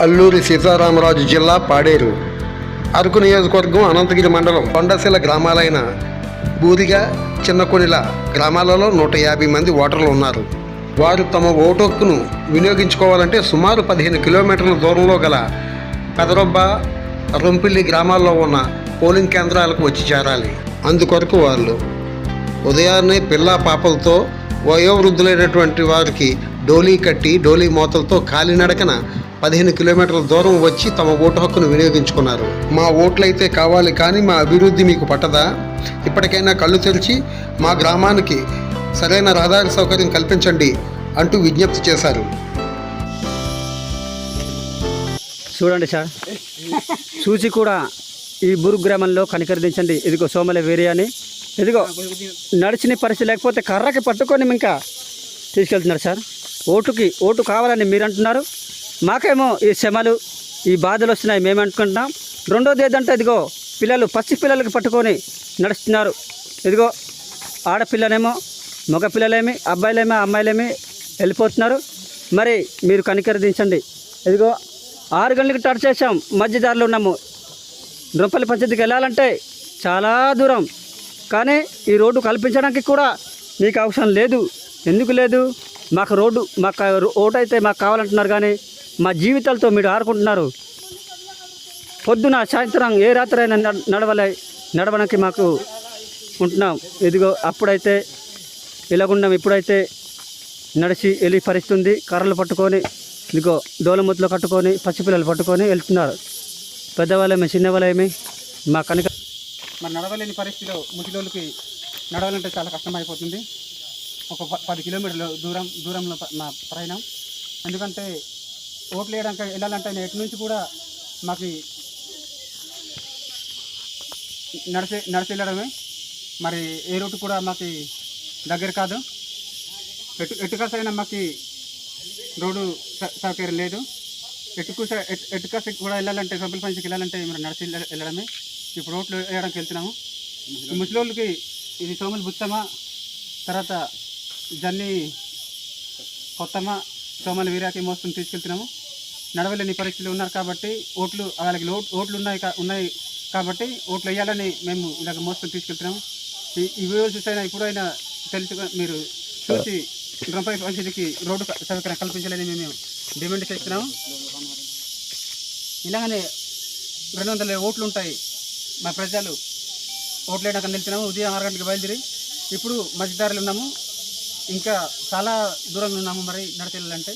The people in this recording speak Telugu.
అల్లూరి సీతారామరాజు జిల్లా పాడేరు. అరకు నియోజకవర్గం అనంతగిరి మండలం కొండశిల గ్రామాలైన బూదిగ చిన్నకొనిల గ్రామాలలో నూట యాభై మంది ఓటర్లు ఉన్నారు. వారు తమ ఓటు హక్కును వినియోగించుకోవాలంటే సుమారు పదిహేను కిలోమీటర్ల దూరంలో గల పెదరొబ్బ రొంపిల్లి గ్రామాల్లో ఉన్న పోలింగ్ కేంద్రాలకు వచ్చి చేరాలి. అందుకొరకు వాళ్ళు ఉదయాన్నే పిల్లా పాపలతో వయోవృద్ధులైనటువంటి వారికి డోలీ కట్టి డోలీ మోతలతో కాలినడకన పదిహేను కిలోమీటర్ల దూరం వచ్చి తమ ఓటు హక్కును వినియోగించుకున్నారు. మా ఓట్లయితే కావాలి కానీ మా అభివృద్ధి మీకు పట్టదా? ఇప్పటికైనా కళ్ళు తెరిచి మా గ్రామానికి సరైన రహదారి సౌకర్యం కల్పించండి అంటూ విజ్ఞప్తి చేశారు. చూడండి సార్. చూసి కూడా ఈ బురు గ్రామంలో కనికరించండి ఇదిగో సోమల వేరే అని. ఇదిగో నడిచిన పరిస్థితి లేకపోతే కర్రకి పట్టుకొని ఇంకా తీసుకెళ్తున్నారు సార్. ఓటుకి ఓటు కావాలని మీరు అంటున్నారు మాకేమో ఈ శ్రమలు ఈ బాధలు వస్తున్నాయి. మేము అనుకుంటున్నాం రెండోది ఏదంటే ఇదిగో పిల్లలు పచ్చి పిల్లలకి పట్టుకొని నడుస్తున్నారు. ఇదిగో ఆడపిల్లనేమో మగ పిల్లలేమి అబ్బాయిలేమి అమ్మాయిలేమి వెళ్ళిపోతున్నారు. మరి మీరు కనికరించండి ఇదిగో ఆరు గంటలకు టచ్ చేసాం మధ్యదారిలో ఉన్నాము. రూపాయల పంచాయతీకి వెళ్ళాలంటే చాలా దూరం. కానీ ఈ రోడ్డు కల్పించడానికి కూడా మీకు అవసరం లేదు. ఎందుకు లేదు? మాకు రోడ్డు మాకు ఓటు అయితే మాకు కావాలంటున్నారు కానీ మా జీవితాలతో మీరు ఆడుకుంటున్నారు. పొద్దున సాయంత్రం ఏ రాత్రి అయినా నడ- నడవలే నడవడానికి మాకు ఉంటున్నాం. ఇదిగో అప్పుడైతే ఇలాగున్నాం ఇప్పుడైతే నడిచి వెళ్ళి పరిస్తుంది కర్రలు పట్టుకొని ఇదిగో డోలముద్దలు కట్టుకొని పసిపిల్లలు పట్టుకొని వెళ్తున్నారు. పెద్దవాళ్ళేమి చిన్నవాళ్ళేమి మా కనుక మరి నడవలేని పరిస్థితిలో ముసలోళ్ళకి నడవాలంటే చాలా కష్టమైపోతుంది. ఒక పది కిలోమీటర్లు దూరం దూరంలో నా మా ప్రయాణం. ఎందుకంటే ఓట్లు వేయడానికి వెళ్ళాలంటే ఎటు నుంచి కూడా మాకు నడిచి నడిచి వెళ్ళడమే మరి ఏ రూట్ కూడా మాకు దగ్గర కాదు. ఎటు ఎటు కాసైనా మాకు రోడ్డు సౌకర్యం లేదు. ఎటుకు స- ఎటు కూడా వెళ్ళాలంటే సబ్బుల పంచికి వెళ్ళాలంటే మరి నడిచి వెళ్ళడమే. ఇప్పుడు రోడ్లు వేయడానికి వెళ్తున్నాము. ముసలి వాళ్ళకి ఇది సోములు బుత్తమ? తర్వాత జన్ని కొత్తమ సోమల వీరాకి మోసుకుని తీసుకెళ్తున్నాము. నడవలేని పరిస్థితులు ఉన్నారు కాబట్టి ఓట్లు వాళ్ళకి లో- ఓట్లు ఉన్నాయి కా- ఉన్నాయి కాబట్టి ఓట్లు వేయాలని మేము ఇలాగ మోసుకొని తీసుకెళ్తున్నాము. ఈ ఈ వీడియో చూసైనా ఇప్పుడైనా తెలుసు మీరు చూసి గ్రామ పంచాయతీకి రోడ్డు సౌకర్యం కల్పించాలని మేము డిమాండ్ చేస్తున్నాము. ఇలాగనే రెండు వందల ఓట్లు ఉంటాయి మా ప్రజలు. ఓట్లు వేయడానికి వెళ్తున్నాము ఉదయం ఆరు గంటలకు బయలుదేరి ఇప్పుడు మధ్యదారులు ఉన్నాము. ఇంకా చాలా దూరంగా ఉన్నాము మరి నడిచి వెళ్ళాలంటే